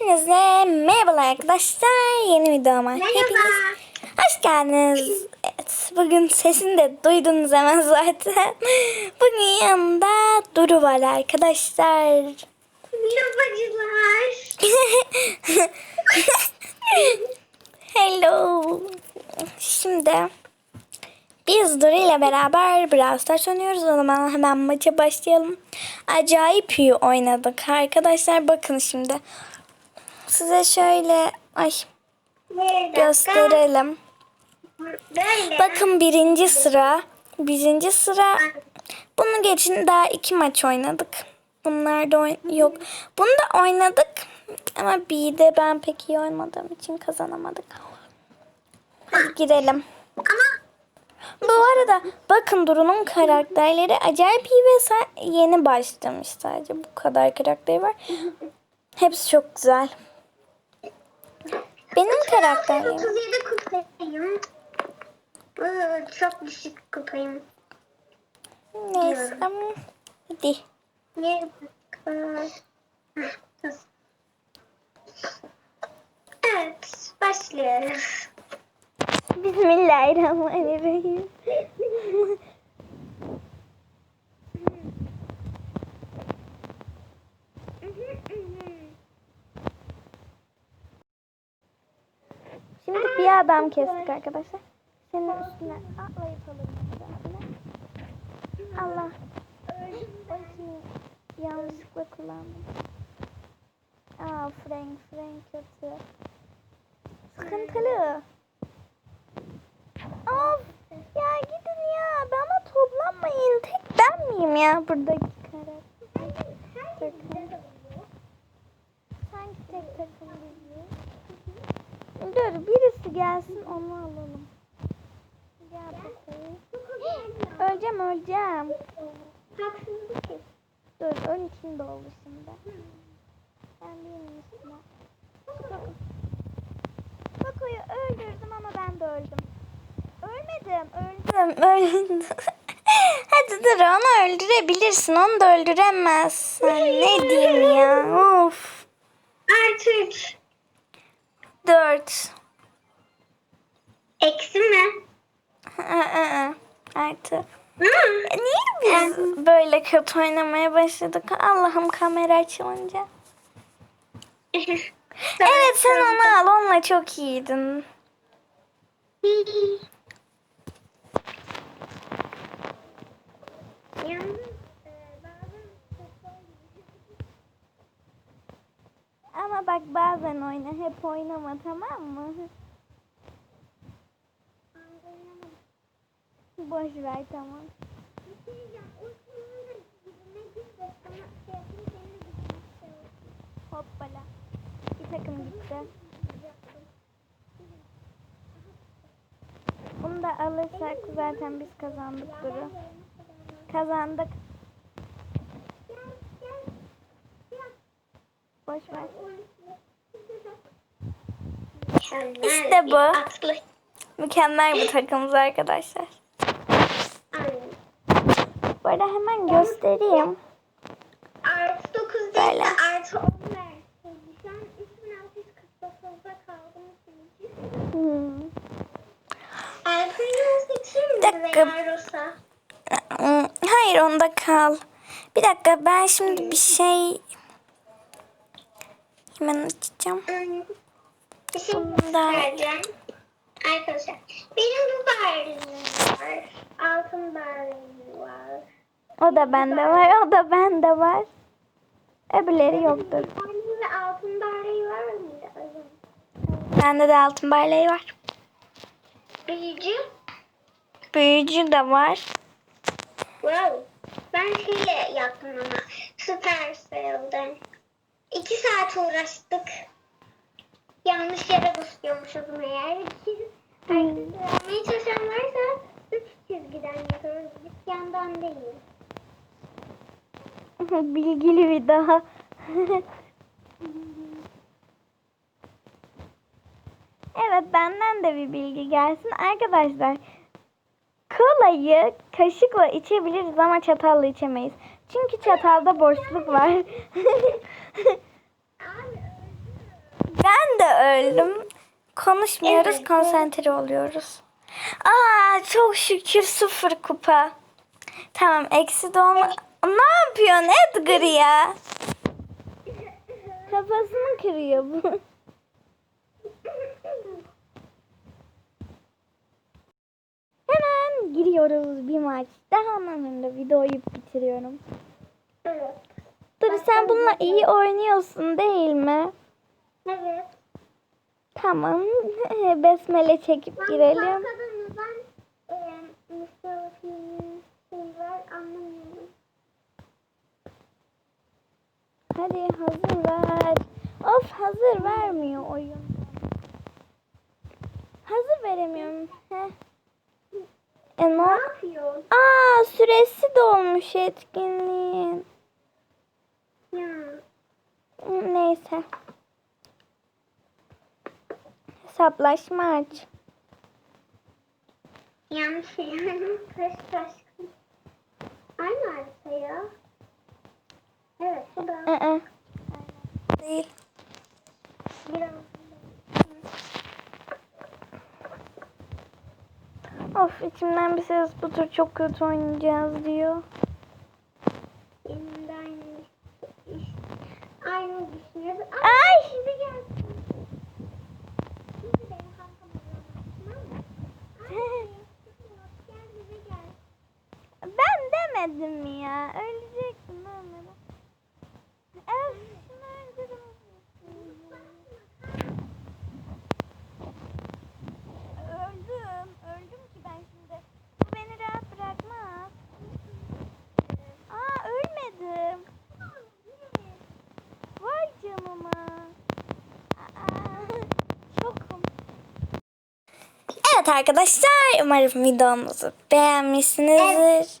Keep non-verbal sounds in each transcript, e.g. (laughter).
Hepinize merhabalar arkadaşlar. Yeni videoma hepiniz hoş geldiniz. Evet, bugün sesini de duydunuz hemen (laughs) zaten. Bugün yanında Duru var arkadaşlar. Merhabalar. (laughs) Hello. Şimdi biz Duru ile beraber Brawl Stars oynuyoruz. O zaman hemen maça başlayalım. Acayip iyi oynadık. Arkadaşlar bakın şimdi. Size şöyle ay gösterelim. Bakın birinci sıra. Birinci sıra. Bunu geçin daha iki maç oynadık. Bunlar da oyn- yok. Bunu da oynadık. Ama B'de ben pek iyi oynamadığım için kazanamadık. Hadi girelim. Bu arada bakın Duru'nun karakterleri acayip iyi ve yeni başlamış sadece. Bu kadar karakteri var. Hepsi çok güzel. Benim karakterim. 37 kupayım. Çok düşük kupayım. Neyse. Hadi. Ne? Evet, başlıyoruz. Bismillahirrahmanirrahim. (laughs) Şimdi bir adam kestik arkadaşlar. Senin üstüne atlayıp üzerine. Allah. Ultimi yanlışlıkla kullandım. Aa Frank, Frank kötü. Sıkıntılı. Of ya gidin ya bana toplanmayın. Tek ben miyim ya buradaki karakter? Takım. Sanki tek takım bizi. Dur birisi gelsin onu alalım. Gel bakayım. Öleceğim. Haksızlık et. Dur ön içinde oldu şimdi. Ben değilim üstüne. Bako'yu öldürdüm ama ben de öldüm. Ölmedim, öldüm, öldüm. (laughs) Hadi dur onu öldürebilirsin, onu da öldüremezsin. Ne diyeyim ya, of. Artı 3. Dört. Eksi mi? Artı. Niye biz böyle kötü oynamaya başladık? Allah'ım kamera açılınca. (laughs) Evet sen onu al, onunla çok iyiydin. Ama bak bazen oyna, hep oynama tamam mı? Boş ver tamam. Bir şey diyeceğim. O sonunda gitmek istiyorum. Ama şey yapayım, seninle gitmek istiyorum. Hoppala. Bir takım gitti. Bunu da alırsak zaten biz kazandık Duru. Kazandık. Boş ver. İşte bu. Mükemmel bir takımız arkadaşlar. Arada hemen göstereyim. Artı 9 değil de artı 10 versin. Şu an 3649'da kaldım. Hmm. Mi Dakika. Hmm, Hayır onda kal. Bir dakika ben şimdi bir şey hemen açacağım. Bir şey göstereceğim. Arkadaşlar benim bu barlığım var. Altın barlığım var. O da bende var, o da bende var. Öbürleri yoktur. Ve altın barlığı var mıydı? Bende de altın barleği var. Büyücü. Büyücü de var. Wow. Ben şeyle yaptım ama. Supercell'den. İki saat uğraştık. Yanlış yere basıyormuşum eğer. Öğrenmeye çalışan varsa üç çizgiden yapıyoruz. Bir yandan değil. Bilgili bir daha. evet benden de bir bilgi gelsin. Arkadaşlar kolayı kaşıkla içebiliriz ama çatalla içemeyiz. Çünkü çatalda boşluk var. (laughs) Abi konuşmuyoruz, Evet, konsantre oluyoruz. Aa çok şükür sıfır kupa. Tamam eksi dolma. Ne yapıyorsun Edgar ya? Kafasını kırıyor bu. Hemen giriyoruz bir maç. Daha anlamında videoyu bitiriyorum. Evet. Dur sen bununla iyi oynuyorsun değil mi? Evet. Tamam. Besmele çekip Ben girelim. arkadan ben e, Mustafa filminin şey var anlamıyorum. Hadi hazır ver. Of hazır vermiyor oyun. Hazır veremiyorum. Heh. E ne? Yapıyorsun? Aa süresi dolmuş etkinliğin. Ya. Neyse. Hesaplaşma aç. Yanlış şey. (laughs) Taş taş. Aynı harita ya. Evet bu da. Aa. Değil. Biraz. Of içimden bir ses bu tur çok kötü oynayacağız diyor. Benim de aynı iş. Aynı düşünüyoruz. Ay! Şimdi gelsin. Şimdi benim kankam oluyor. Tamam mı? (laughs) Ay. Ben demedim ya? Ölecektim ölmedim. Öf şunu öldürün. Öldüm. Öldüm ki ben şimdi. Bu beni rahat bırakmaz. Aa ölmedim. Vay canıma. Aa, şokum. Evet arkadaşlar umarım videomuzu beğenmişsinizdir.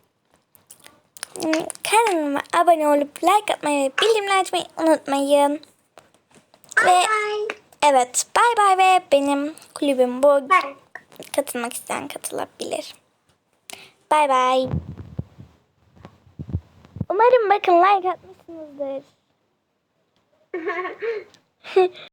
Kanalıma abone olup like atmayı ve bildirimleri açmayı unutmayın. Ve Bye. evet bay bay ve benim kulübüm bu. Bye. Katılmak isteyen katılabilir. Bay bay. Umarım bakın like atmışsınızdır. (laughs)